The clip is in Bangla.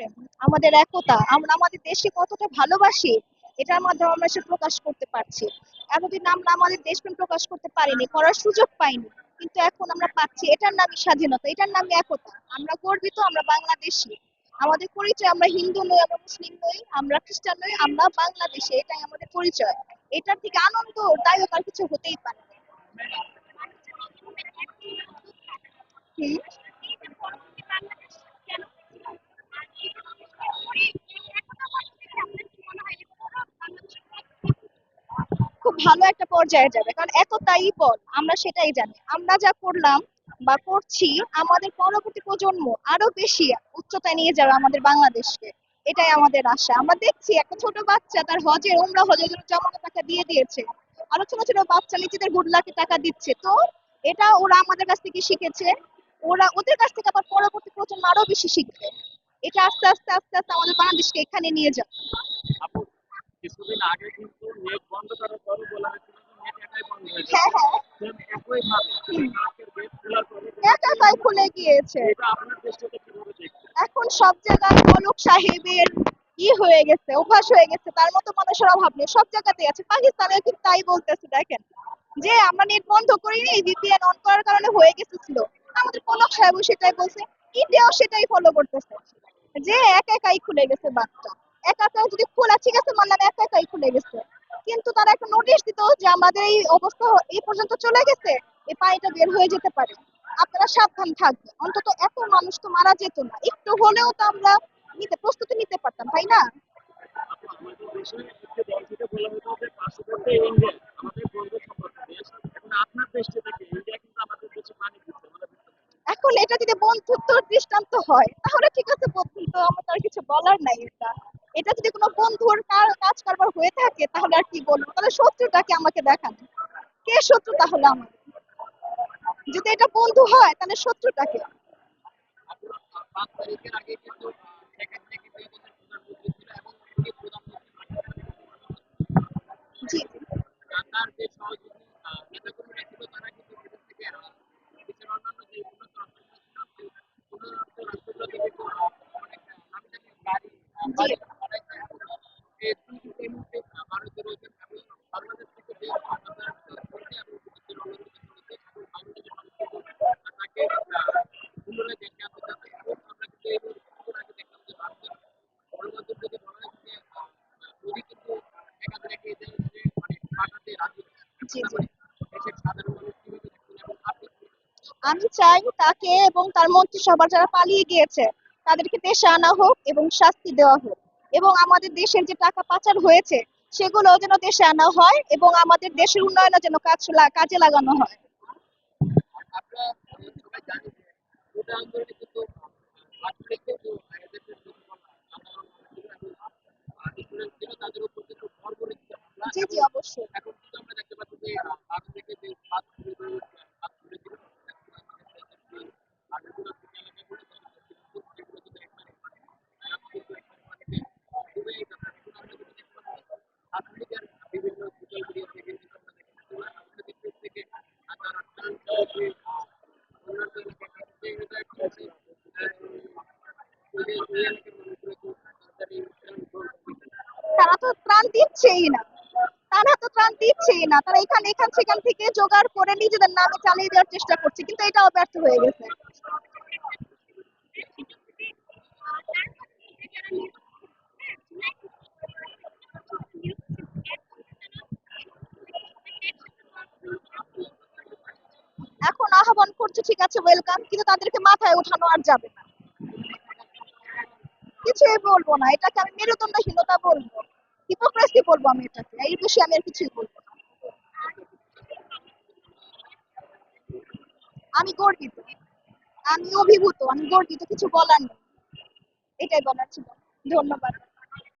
দেশপ্রেম আমাদের একতা আমরা আমাদের দেশকে কতটা ভালোবাসি, এটার মাধ্যমে আমরা সে প্রকাশ করতে পারছি। এতদিন আমরা আমাদের দেশপ্রেম প্রকাশ করতে পারিনি, করার সুযোগ পাইনি, কিন্তু এখন আমরা পাচ্ছি। এটার নামই স্বাধীনতা, এটার নামই একতা। আমরা গর্বিত, আমরা বাংলাদেশি। আমাদের পরিচয়, আমরা হিন্দু নই, আমরা মুসলিম নই, আমরা খ্রিস্টান নই, আমরা বাংলাদেশি, এটাই আমাদের পরিচয়। এটার থেকে আনন্দ দায়ক আর কিছু হতেই পারে না। খুব ভালো একটা পর্যায়ে যাবে। কারণ একতাই বল, আমরা সেটাই জানি। আমরা যা করলাম বা করছি, আমাদের পরবর্তী প্রজন্ম আরও বেশি উচ্চতায় নিয়ে যাবে আমাদের বাংলাদেশকে। এটাই আমাদের আশা। আমরা দেখছি একটা ছোট বাচ্চা তার হজের, উমরা হজের জন্য জমানো টাকা দিয়ে দিয়েছে। আরও ছোট ছোট বাচ্চা নিজেদের গুড লাখে টাকা দিচ্ছে। তো এটা ওরা আমাদের কাছ থেকে শিখেছে। ওরা ওদের কাছ থেকে আবার পরবর্তী প্রজন্ম আরও বেশি শিখবে। এটা আস্তে আস্তে আস্তে আস্তে আমাদের বাংলাদেশকে এখানে নিয়ে যাবে। কিছুদিন আগে কিন্তু নেট বন্ধ করার পরও বলা হয়েছিল নেট একাই বন্ধ হয়ে যাবে। হ্যাঁ সেম একইভাবে নাকের গেট খোলার পরে একাই খুলে গিয়েছে। এটা আপনার দৃষ্টিতে কীভাবে দেখছেন? এখন সব জায়গায় মলক সাহেবের ই হয়ে গেছে অভ্যাস হয়ে গেছে তার মতো মানুষের অভাব নেই সব জায়গাতেই আছে। পাকিস্তানে কিন্তু তাই বলতেছে দেখেন। যে আমরা নেট বন্ধ করিনি ভিপিএন অন করার কারণে হয়ে গেছিল। আমাদের কনক সাহেবও সেটাই বলছে ইন্ডিয়াও সেটাই ফলো করতেছে। যে একা একাই খুলে গেছে বাচ্চা একা একা যদি খোলা, ঠিক আছে, মানলাম একা একাই খুলে গেছে। কিন্তু তারা একটা নোটিশ দিত যে আমাদের এই অবস্থা এই পর্যন্ত চলে গেছে, এই পানিটা বের হয়ে যেতে পারে। আপনারা সাবধান থাকবেন। অন্তত এত মানুষ তো মারা যেত না। একটু হলেও তো আমরা নিতে, প্রস্তুতি নিতে পারতাম, তাই না? এখন এটা যদি বন্ধুত্বর দৃষ্টান্ত হয়, তাহলে ঠিক আছে বন্ধুত্ব, আমার তো আর কিছু বলার নাই এটা। এটা যদি কোনো বন্ধুর কাজ কারবার হয়ে থাকে, তাহলে আর কি বলব? তাহলে শত্রুটাকে আমাকে দেখান কে শত্রু তাহলে আমার যদি এটা বন্ধু হয়, তাহলে শত্রুটাকে। জি। জি। আমি চাই তাকে এবং তার মন্ত্রিসভার যারা পালিয়ে গিয়েছে, তাদেরকে দেশে আনা হোক এবং শাস্তি দেওয়া হোক। এবং আমাদের দেশের যে টাকা পাচার হয়েছে সেগুলো যেন দেশে আনা হয় এবং আমাদের দেশের উন্নয়নে যেন কাজ কাজে লাগানো হয়। জি জি জানি যে কোটা আন্দোলনে কিন্তু আসলে কিন্তু এদেশের জনগণ সাধারণ মানুষ ছিল এবং স্টুডেন্ট ছিল তাদের উপর কিন্তু ভর করে দিতে হামলা জি জি অবশ্যই এখন কিন্তু আমরা দেখতে পাচ্ছি যে আহ, ভারত থেকে যে হাত তুলে ধরে হাত তুলে দিল আগেগুলো থেকে এলাকাগুলো সেগুলো কিন্তু একবারে মানে আহ, কিন্তু একবারে পানিতে ডুবে গেছে এখন আমরা যদি দেখতে পাচ্ছি আফ্রিকার বিভিন্ন সোশ্যাল মিডিয়া থেকে কিন্তু আমরা দেখতে পাচ্ছি যে আফ্রিকা দেশ থেকে আহ, তারা ট্রান চালাচ্ছে অন্যান্য এলাকায় কাটছে এটা একটা হচ্ছে আহ, ওই যে ওই এলাকার মানুষগুলো তো তাড়াতাড়ি ত্রাণ গ্রহণ করছে না। তারা তো ত্রাণ দিচ্ছেই না। তারা তো ত্রাণ দিচ্ছেই না। তারা এখানে, এখান সেখান থেকে জোগাড় করে নিজেদের নামে চালিয়ে দেওয়ার চেষ্টা করছে, কিন্তু এটাও ব্যর্থ হয়ে গেছে। এখন আহ্বান করছে, ঠিক আছে ওয়েলকাম কিন্তু তাদেরকে মাথায় ওঠানো আর যাবে না। কিছুই বলব না। এটাকে আমি মেরুদণ্ডহীনতা বলব। হিপোক্রেসি বলব আমি এটাকে। এর বেশি আমি আর কিছুই বলব না। আমি গর্বিত। আমি অভিভূত। আমি গর্বিত। কিছু বলার নেই। এটাই বলার ছিল। ধন্যবাদ।